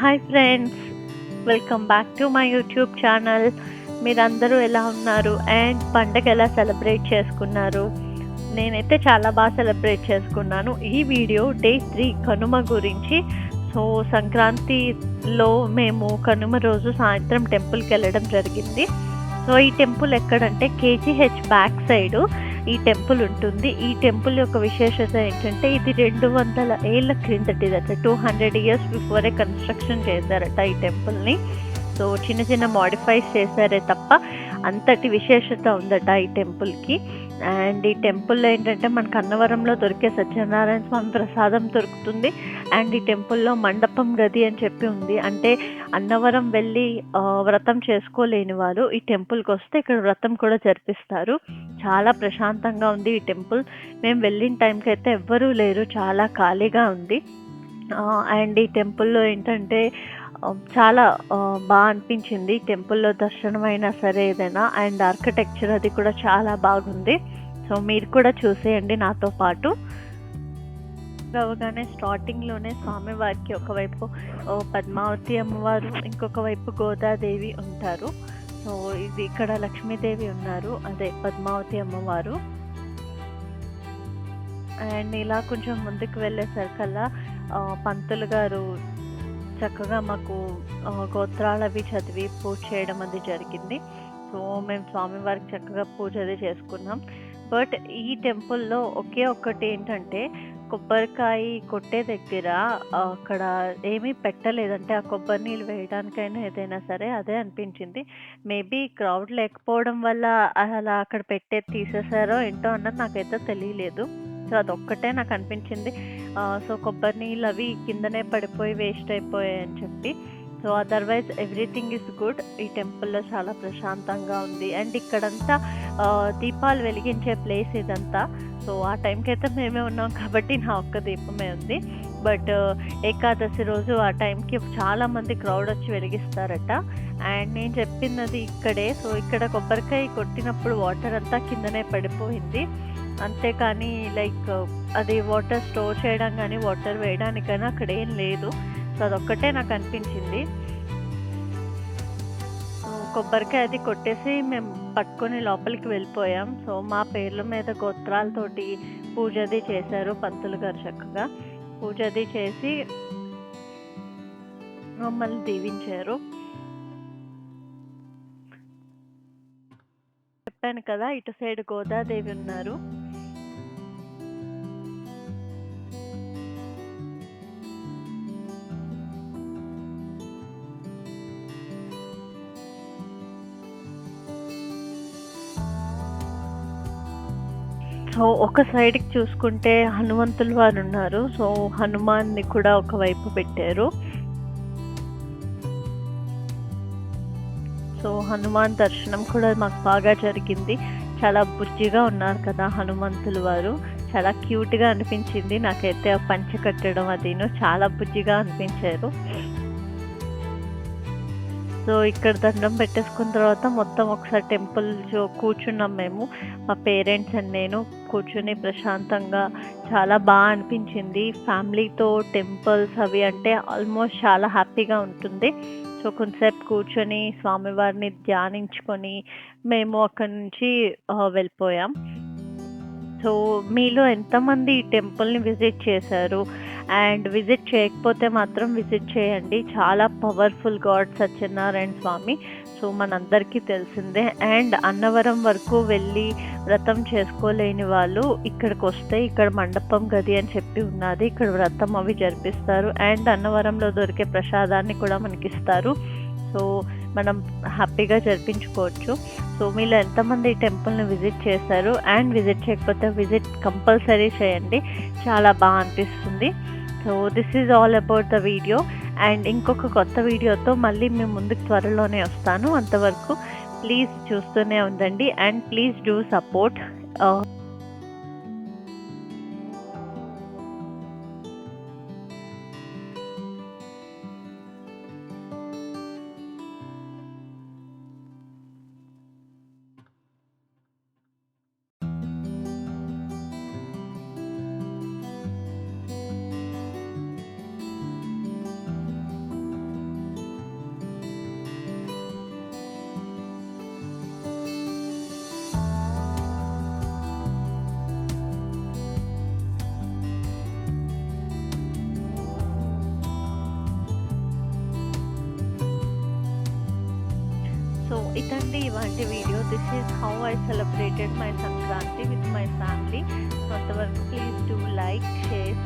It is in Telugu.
Hi friends welcome back to my YouTube channel మీరందరూ ఎలా ఉన్నారు? అండ్ పండగ ఎలా సెలబ్రేట్ చేసుకున్నారు? నేనైతే చాలా బాగా సెలబ్రేట్ చేసుకున్నాను. ఈ వీడియో డే త్రీ కనుమ గురించి. సో సంక్రాంతిలో మేము కనుమ రోజు సాయంత్రం టెంపుల్కి వెళ్ళడం జరిగింది. సో ఈ టెంపుల్ ఎక్కడంటే కేజీహెచ్ బ్యాక్ సైడు ఈ టెంపుల్ ఉంటుంది. ఈ టెంపుల్ యొక్క విశేషత ఏంటంటే ఇది రెండు వందల ఏళ్ళ క్రిందటిదట టూ హండ్రెడ్ ఇయర్స్ బిఫోరే కన్స్ట్రక్షన్ చేశారట ఈ టెంపుల్ని. సో చిన్న చిన్న మాడిఫైస్ చేశారే తప్ప అంతటి విశేషత ఉందట ఈ టెంపుల్కి అండ్ ఈ టెంపుల్లో ఏంటంటే మనకు అన్నవరంలో దొరికే సత్యనారాయణ స్వామి ప్రసాదం దొరుకుతుంది. అండ్ ఈ టెంపుల్లో మండపం గది అని చెప్పి ఉంది. అంటే అన్నవరం వెళ్ళి వ్రతం చేసుకోలేని వారు ఈ టెంపుల్కి వస్తే ఇక్కడ వ్రతం కూడా జరిపిస్తారు. చాలా ప్రశాంతంగా ఉంది ఈ టెంపుల్ మేము వెళ్ళిన టైంకి అయితే ఎవ్వరూ లేరు. చాలా ఖాళీగా ఉంది. అండ్ ఈ టెంపుల్లో ఏంటంటే చాలా బాగా అనిపించింది. టెంపుల్లో దర్శనం అయినా సరే ఏదైనా. అండ్ ఆర్కిటెక్చర్ అది కూడా చాలా బాగుంది. సో మీరు కూడా చూసేయండి నాతో పాటు. రావగానే స్టార్టింగ్లోనే స్వామివారికి ఒకవైపు పద్మావతి అమ్మవారు ఇంకొక వైపు గోదాదేవి ఉంటారు. సో ఇది ఇక్కడ లక్ష్మీదేవి ఉన్నారు. అదే పద్మావతి అమ్మవారు. అండ్ ఇలా కొంచెం ముందుకు వెళ్ళేసరికల్లా పంతులు గారు చక్కగా మాకు గోత్రాలు అవి చదివి పూజ చేయడం అది జరిగింది. సో మేము స్వామివారికి చక్కగా పూజ అది చేసుకున్నాం. బట్ ఈ టెంపుల్లో ఒకే ఒక్కటి ఏంటంటే కొబ్బరికాయ కొట్టే దగ్గర అక్కడ ఏమీ పెట్టలేదంటే ఆ కొబ్బరి నీళ్ళు వేయడానికైనా ఏదైనా సరే అదే అనిపించింది. మేబీ క్రౌడ్ లేకపోవడం వల్ల అలా అక్కడ పెట్టే తీసేసారో ఏంటో అన్నది నాకైతే తెలియలేదు. సో అదొక్కటే నాకు అనిపించింది. సో కొబ్బరి నీళ్ళు అవి కిందనే పడిపోయి వేస్ట్ అయిపోయాయి అని చెప్పి. So otherwise everything is good ఈ టెంపుల్లో చాలా ప్రశాంతంగా ఉంది. అండ్ ఇక్కడంతా దీపాలు వెలిగించే ప్లేస్ ఇదంతా. సో ఆ టైంకి అయితే మేమే ఉన్నాం కాబట్టి నా ఒక్క దీపమే ఉంది. బట్ ఏకాదశి రోజు ఆ టైంకి చాలామంది క్రౌడ్ వచ్చి వెలిగిస్తారట. అండ్ నేను చెప్పినది ఇక్కడే. సో ఇక్కడ కొబ్బరికాయ కొట్టినప్పుడు వాటర్ అంతా కిందనే పడిపోయింది. అంతేకాని లైక్ అది వాటర్ స్టోర్ చేయడం కానీ వాటర్ వేయడానికైనా అక్కడ ఏం లేదు. సో అదొక్కటే నాకు అనిపించింది. కొబ్బరికాయ అది కొట్టేసి మేము పట్టుకొని లోపలికి వెళ్ళిపోయాం. సో మా పేర్ల మీద గోత్రాలతోటి పూజ అది చేశారు పంతులు గారు చక్కగా. పూజ అది చేసి మమ్మల్ని దీవించారు. చెప్పాను కదా ఇటు సైడ్ గోదాదేవి ఉన్నారు. సో ఒక సైడ్కి చూసుకుంటే హనుమంతులు వారు ఉన్నారు. సో హనుమాన్ని కూడా ఒకవైపు పెట్టారు. సో హనుమాన్ దర్శనం కూడా మాకు బాగా జరిగింది. చాలా బుజ్జిగా ఉన్నారు కదా హనుమంతులు వారు. చాలా క్యూట్గా అనిపించింది. నాకైతే ఆ పంచ కట్టడం అదిను చాలా బుజ్జిగా అనిపించారు. సో ఇక్కడ దండం పెట్టేసుకున్న తర్వాత మొత్తం ఒకసారి టెంపుల్ కూర్చున్నాం మేము. మా పేరెంట్స్ అండ్ నేను కూర్చుని ప్రశాంతంగా చాలా బాగా అనిపించింది. ఫ్యామిలీతో టెంపుల్స్ అవి అంటే ఆల్మోస్ట్ చాలా హ్యాపీగా ఉంటుంది. సో కొంతసేపు కూర్చొని స్వామివారిని ధ్యానించుకొని మేము అక్కడి నుంచి వెళ్ళిపోయాం. సో మీలో ఎంతమంది ఈ టెంపుల్ని విజిట్ చేశారు? అండ్ విజిట్ చేయకపోతే మాత్రం విజిట్ చేయండి. చాలా powerful god Satyanarayana Swamy. So మనందరికీ తెలిసిందే. అండ్ అన్నవరం వరకు వెళ్ళి వ్రతం చేసుకోలేని వాళ్ళు ఇక్కడికి వస్తే ఇక్కడ మండపం గది అని చెప్పి ఉన్నది. ఇక్కడ వ్రతం అవి జరిపిస్తారు. అండ్ అన్నవరంలో దొరికే ప్రసాదాన్ని కూడా మనకి ఇస్తారు సో మనం హ్యాపీగా జరిపించుకోవచ్చు. సో మీలో ఎంతమంది ఈ టెంపుల్ని విజిట్ చేశారు? అండ్ విజిట్ చేయకపోతే విజిట్ కంపల్సరీ చేయండి. చాలా బాగా అనిపిస్తుంది. So this is all about the video and ఇంకొక కొత్త వీడియోతో మళ్ళీ మేము ముందుకు త్వరలోనే వస్తాను. అంతవరకు ప్లీజ్ చూస్తూనే ఉండండి. And please do support so ఇదండి ఇవాంటి video. This is how I celebrated my Sankranti with my family కొంతవరకు ప్లీజ్ డూ లైక్ షేర్